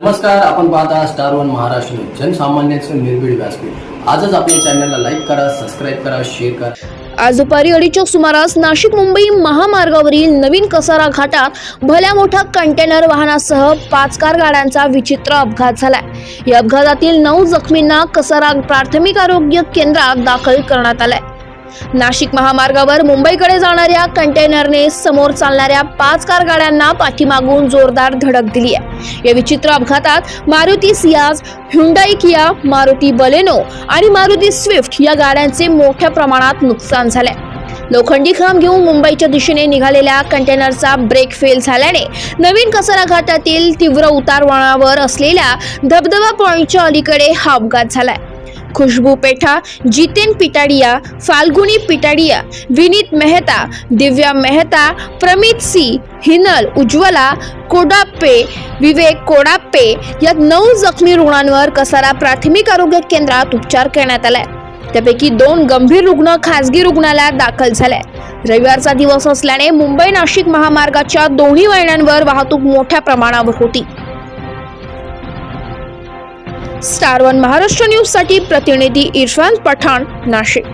नमस्कार आपण पाहता स्टार वन महाराष्ट्र न्यूज जनसामान्यांचे निर्भीड व्यासपीठ. आजच आपल्या चॅनलला लाईक करा सबस्क्राईब करा शेअर करा. आज दुपारी अडीचच्या सुमारास नाशिक मुंबई महामार्गावरील नवीन कसारा घाटात भल्या मोठा कंटेनर वाहनासह पाच कार गाड्यांचा विचित्र अपघात झालाय. या अपघातातील नऊ जखमींना कसारा प्राथमिक आरोग्य केंद्रात दाखल करण्यात आलाय. नाशिक महामार्गावर मुंबईकडे जाणाऱ्या कंटेनरने समोर चालणाऱ्या पाच कार गाड्यांना पाठीमागून जोरदार धडक दिली आहे. या विचित्र अपघातात Maruti Ciaz Hyundai Kia Maruti Baleno आणि मारुती स्विफ्ट या गाड्यांचे मोठ्या प्रमाणात नुकसान झाले. लोखंडी खांब घेऊन मुंबईच्या दिशेने निघालेल्या कंटेनरचा ब्रेक फेल झाल्याने नवीन कसारा घाटातील तीव्र उतारवाणावर असलेल्या धबधबा पॉईंटच्या अलीकडे हा अपघात झालाय. खुशबू पेठा जितेन पिटाडिया फाल्गुनी पिटाडिया विनीत मेहता दिव्या मेहता प्रमित सी हिनल उज्ज्वला कोडाप्पे विवेक कोडाप्पे या नऊ जखमी रुग्णांवर कसारा प्राथमिक आरोग्य केंद्रात उपचार करण्यात आलाय. त्यापैकी दोन गंभीर रुग्ण खासगी रुग्णालयात दाखल झाले. रविवारचा दिवस असल्याने मुंबई नाशिक महामार्गाच्या दोन्ही वळणांवर वाहतूक मोठ्या प्रमाणावर होती. स्टार वन महाराष्ट्र न्यूजसाठी प्रतिनिधी इरफान पठाण नाशिक.